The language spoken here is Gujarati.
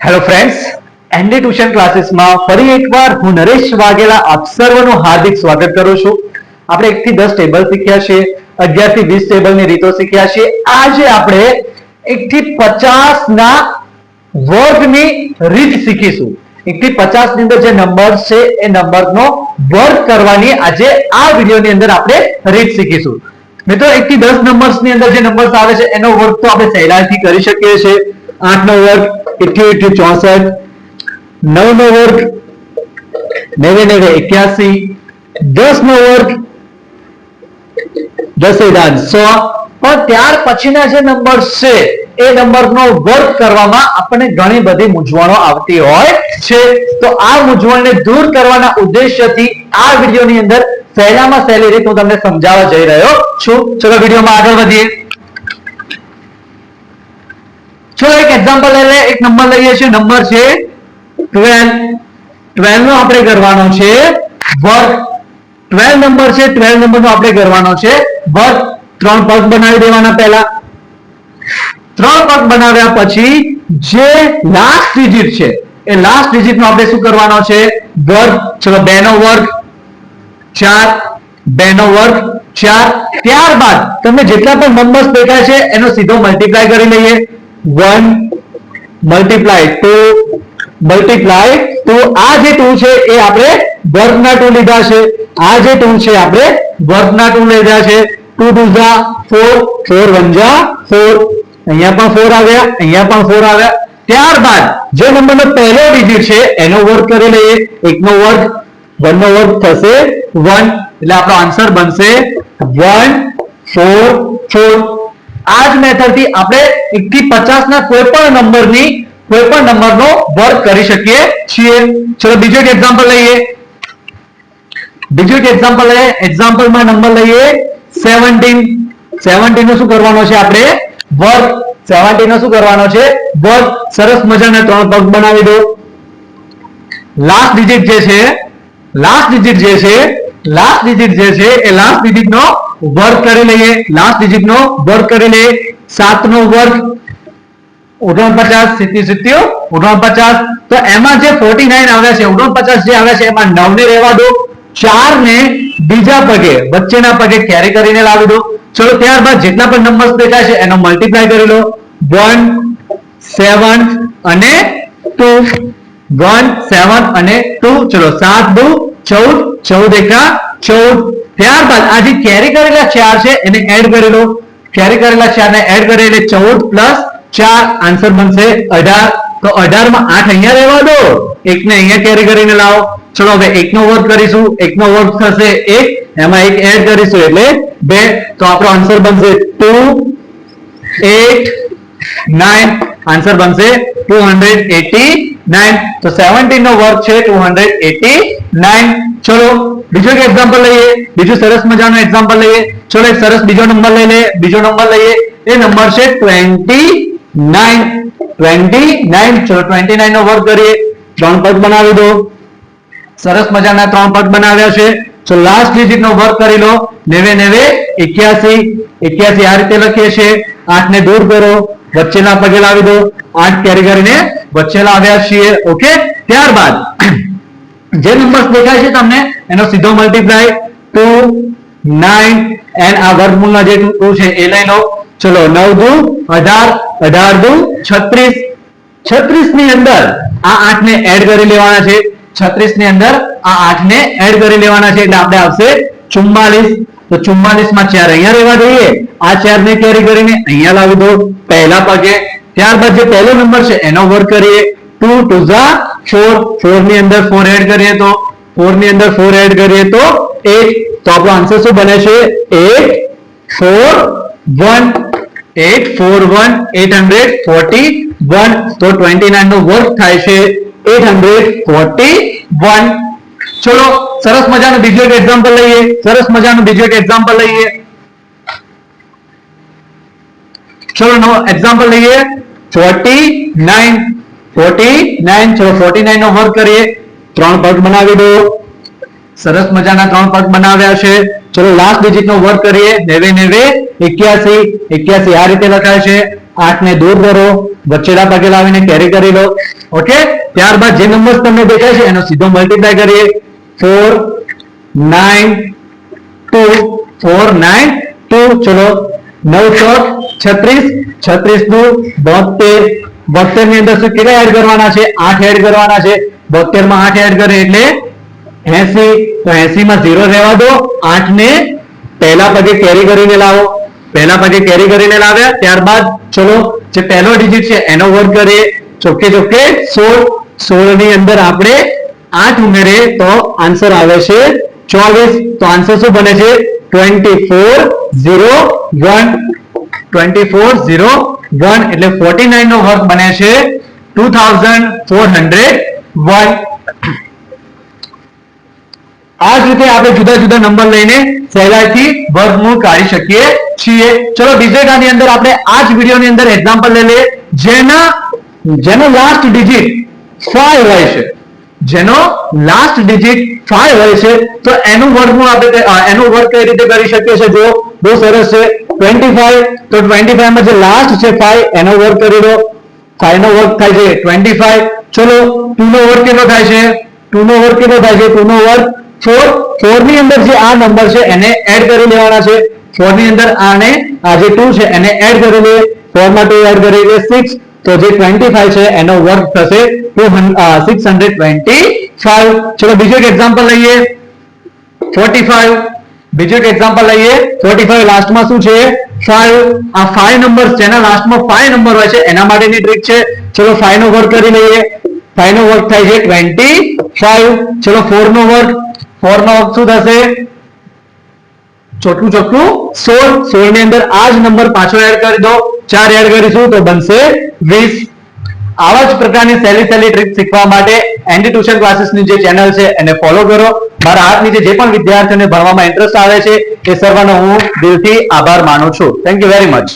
હેલો ફ્રેન્ડ્સ એનડી ટ્યુશન ક્લાસીસમાં ફરી એકવાર હું નરેશ વાઘેલા આપ સર્વનું હાર્દિક સ્વાગત કરું છું. આપણે એક થી દસ ટેબલ શીખ્યા છે અગિયારથી વીસ ટેબલની રીતો શીખ્યા છે આજે આપણે એક થી પચાસ ના વર્ગની રીત શીખીશું. એક થી પચાસની અંદર જે નંબર છે, એ નંબરનો વર્ગ કરવાની આજે આ વિડીયોની અંદર આપણે રીત શીખીશું. મિત્રો એક થી દસ નંબર્સની અંદર જે નંબર્સ આવે છે, એનો વર્ગ તો આપણે સહેલાઈથી કરી શકીએ છીએ. આઠ નો વર્ગ એઠ્યું એઠ્યું ચોસઠ નવ નો વર્ગ નેવે નેવે એક્યાસી દસ નો વર્ગ, દસ દાન, સો. પણ ત્યાર પછીના જે નંબર છે, એ નંબરનો વર્ગ કરવામાં આપણને ઘણી બધી મૂંઝવણો આવતી હોય છે. તો આ મૂંઝવણને દૂર કરવાના ઉદ્દેશ્યથી આ વિડીયોની અંદર સહેલામાં સહેલી રીત હું તમને સમજાવવા જઈ રહ્યો છું. ચલો વિડીયોમાં આગળ વધીએ. ચલો એક એક્ઝામ્પલ લઈ એક નંબર લઈએ છીએ. નંબર છે 12 12 નો આપણે કરવાનો છે વર્ક ટ્વેલ્વ નંબર છે. 12 નંબર નો આપણે કરવાનો છે વર્ક ત્રણ પગ બનાવી દેવાના પહેલા. ત્રણ પગ બનાવ્યા પછી જે લાસ્ટ ડિજિટ છે, એ લાસ્ટ ડિજિટ નો આપણે શું કરવાનો છે? વર્ગ. ચલો, બે નો વર્ગ, ચાર. બે નો વર્ગ, ચાર. ત્યારબાદ તમને જેટલા પણ નંબર્સ દેખાય છે, એનો સીધો મલ્ટીપ્લાય કરી લઈએ. One multiply two multiply two આ જે ટુ છે, એ આપણે વર્ગના ટુ લીધા છે. આ જે ટુ છે, આપણે વર્ગના ટુ લીધા છે. ટુ ટુ ઝા ફોર ફોર વન ઝા ફોર અહીંયા પણ ફોર આવ્યા, અહીંયા પણ ફોર આવ્યા. ત્યારબાદ જે નંબરનો પહેલો ડિજિટ છે, એનો વર્ગ કરી લઈએ. એકનો વર્ગ, વનનો વર્ગ થશે વન એટલે આપણો આન્સર બનશે વન ફોર ફોર આ જ મેથડથી આપણે એક થી પચાસ ના કોઈ પણ નંબરની કોઈ પણ નંબરનો વર્ગ કરી શકીએ છીએ. ચલો બીજો એક એક્ઝામ્પલ લઈએ. બીજું એક એક્ઝામ્પલ લઈએ. એક્ઝામ્પલમાં નંબર લઈએ. 17 17 નો શું કરવાનો છે આપણે? વર્ગ. 17 નો શું કરવાનો છે? વર્ગ. સરસ મજાના ત્રણ પગ બનાવી દો. લાસ્ટ ડિજિટ જે છે લાસ્ટ ડિજિટ જે છે લાસ્ટ ડિજિટ જે છે એ લાસ્ટ ડિજિટ નો વર્ગ કરી લઈએ. લાસ્ટ ડિજિટ નો વર્ગ કરી લઈએ. સાત નો વર્ગ ઓગણપચાસ સિત્તી સિત્તીઓ ઓગણપચાસ. તો એમાં જે ફોર્ટી નાઇન આવ્યા છે, ઓગણપચાસ જે આવ્યા છે, એમાં નવ ને રહેવા દો. ચાર ને બીજા પગે, વચ્ચેના પગે કેરી કરીને લાવી દો. ચલો, ત્યારબાદ જેટલા પણ નંબર્સ દેખાય છે, એનો મલ્ટીપ્લાય કરી લો. વન સેવન અને ટુ વન સેવન અને ટુ ચલો, સાત દુ ચૌદ ચૌદ એકા ચૌદ. ત્યારબાદ આ જે કેરી કરેલા ચાર છે? એને એડ કરી લો કેરી કરેલા ચાર ને એડ કરી? એટલે ચૌદ પ્લસ ચાર. આન્સર બનશે અઢાર. તો અઢારમાં આઠ અહીંયા રહેવા દો. એક ને અહીંયા કેરી કરીને લાવો. ચલો હવે એક નો વર્ગ કરીશું. એક નો વર્ગ થશે એક. એમાં એક એડ કરીશું એટલે બે. તો આપણો આન્સર બનશે ટુ એટ નાઇન આન્સર બનશે ટુ હંડ્રેડ એટી નાઇન તો સેવન્ટીન નો વર્ગ છે ટુ હંડ્રેડ એટી નાઇન ચલો, બીજો એક એક્ઝામ્પલ લઈએ. બીજું સરસ મજાનું એક્ઝામ્પલ લઈએ. ચલો, એક સરસ બીજો નંબર લઈ લઈએ. બીજો નંબર લઈએ. એ નંબર છે ટ્વેન્ટી નાઇન ટ્વેન્ટી નાઇન ચલો ટ્વેન્ટી નાઇન નો વર્ગ કરીએ. ત્રણ પદ બનાવી દો. સરસ મજાના ત્રણ પદ બનાવ્યા છે. તો લાસ્ટ ડિજિટ નો વર્ગ કરી લો. નેવે નેવે, એક્યાસી. એક્યાસી આ રીતે લખીએ છીએ. આઠ ને દૂર કરો. વચ્ચેના પગે લાવી દો. આઠ કેરી કરીને વચ્ચે લાવ્યા છીએ. ઓકે ત્યારબાદ જે નંબર્સ દેખાય છે તમને, એનો સીધો મલ્ટીપ્લાય ટુ નાઇન એન્ડ આ વર્ગમૂળના જે ટુ છે, એ લઈ લો. ચલો, નવ દુ, અઢાર અઢાર દુ, છત્રીસ. છત્રીસની અંદર આ આઠ ને એડ કરી લેવાના છે. છત્રીસની અંદર આ આઠ ને એડ કરી લેવાના છે. એટલે આપણે આવશે ચુમ્માલીસ. તો ચુમ્માલીસમાં ચાર અહીંયા રહેવા દઈએ. આ ચાર ને કેરી કરીને અહીંયા લાવી દો પહેલા પગે. ત્યારબાદ જે પહેલો નંબર છે, એનો વર્ક કરીએ. ટુ ટુ ઝા ફોર. ફોરની અંદર ફોર એડ કરીએ તો. ફોરની અંદર ફોર એડ કરીએ તો એટ તો આપણો આન્સર શું બને છે? Eight four, one. Eight four, one. Eight hundred forty one. તો ટ્વેન્ટી નાઇન નો વર્ક થાય છે. Eight hundred forty one. ચલો, સરસ મજાનું બીજું એક એક્ઝામ્પલ લઈએ. સરસ મજાનું બીજું એક એક્ઝામ્પલ લઈએ. ચલો નો એક્ઝામ્પલ લઈએ. ફોર્ટી નાઇન ફોર્ટી નાઇન ચલો ફોર્ટી નાઇન નો વર્ગ કરીએ. ત્રણ પગ બનાવી દો. સરસ મજાના ત્રણ પગ બનાવ્યા છે. ચલો લાસ્ટ ડિજિટ નો વર્ગ કરીએ. નેવે નેવે, એક્યાસી. એક્યાસી આ રીતે લખાય છે. આઠ ને દૂર કરો. વચ્ચેડા પગે લાવીને કેરી કરી લો. ઓકે ત્યારબાદ જે નંબર તમને દેખાય છે, એનો સીધો મલ્ટીપ્લાય કરીએ. Four nine two four nine two ચલો નવ ચોક છત્રીસ છત્રીસનું બોતેર. બોતેરની અંદર શું કેટલા એડ કરવાના છે? આઠ એડ કરવાના છે. બોતેરમાં આઠ એડ કરે એટલે એસી. તો એસી માં ઝીરો રહેવા દો. આઠ ને પહેલા પગે કેરી કરીને લાવો. પહેલા પગે કેરી કરીને લાવ્યા. ત્યારબાદ ચલો, જે પહેલો ડિજિટ છે, એનો વર્ગ કરીએ. ચોખ્ખે ચોખ્ખે સોળ. સોળની અંદર આપણે આઠ ઉમેરીએ તો આન્સર આવે છે ચોવીસ. તો આન્સર શું બને છે? Twenty four zero one twenty four zero one એટલે ફોર્ટી નાઇન નો વર્ગ બને છે two thousand four hundred one. આ જ રીતે આપણે જુદા જુદા નંબર લઈને સહેલાઈથી વર્ગમૂળ કાઢી શકીએ છીએ. ચલો ડિજિટાની અંદર આપણે આ જ વિડીયોની અંદર એક્ઝામ્પલ લઈ લઈએ. જેના, જેનો લાસ્ટ ડિજિટ ફાઈવ હોય છે. જેનો લાસ્ટ ડિજિટ ફાઈવ હોય છે, તો એનું વર્ગમૂળ આપણે એનું વર્ગ કઈ રીતે કરી શકીએ છીએ? જો બહુ સરસ છે. 25 તો 25 માં જે લાસ્ટ છે ફાઈવ એનો વર્ગ કરી દો ફાઈવ નો વર્ગ થાય છે 25 ચલો ટુ નો વર્ગ કેટલો થાય છે? ટુ નો વર્ગ કેટલો થાય છે? ટુ નો વર્ગ 4 4 ની અંદર જે આ નંબર છે, એને એડ કરી લેવાના છે. ફોરની અંદર આને, આ જે ટુ છે, એને એડ કરી લે. ફોરમાં ટુ એડ કરી લે. 6 તો જે 25 છે, એનો વર્ગ થશે 625 ચલો બીજું એક એક્ઝામ્પલ લઈએ. 45 બીજું એક એક્ઝામ્પલ લઈએ. 45 લાસ્ટમાં શું છે? ફાઈવ આ ફાઈવ નંબર જેના લાસ્ટમાં ફાઈવ નંબર હોય છે, એના માટેની ટ્રીક છે. ચલો ફાઈવ નો વર્ગ કરી લઈએ. ફાઈવ નો વર્ગ થાય છે 25 ચલો ફોર નો વર્ગ ફોર નો વર્ગ શું થશે? ચોટું ચોખ્ખું સોળ. સોળની અંદર આ જ નંબર પાછો એડ કરી દો. 4 એડ કરીશું તો બનશે વીસ. આવા જ પ્રકારની સહેલી સહેલી ટ્રીક શીખવા માટે એન્ડી ટ્યુશન ક્લાસીસની જે ચેનલ છે એને ફોલો કરો. મારા હાથ નીચે જે પણ વિદ્યાર્થીઓને ભણવામાં ઇન્ટરેસ્ટ આવે છે એ સર્વનો હું દિલથી આભાર માનું છું. Thank you very much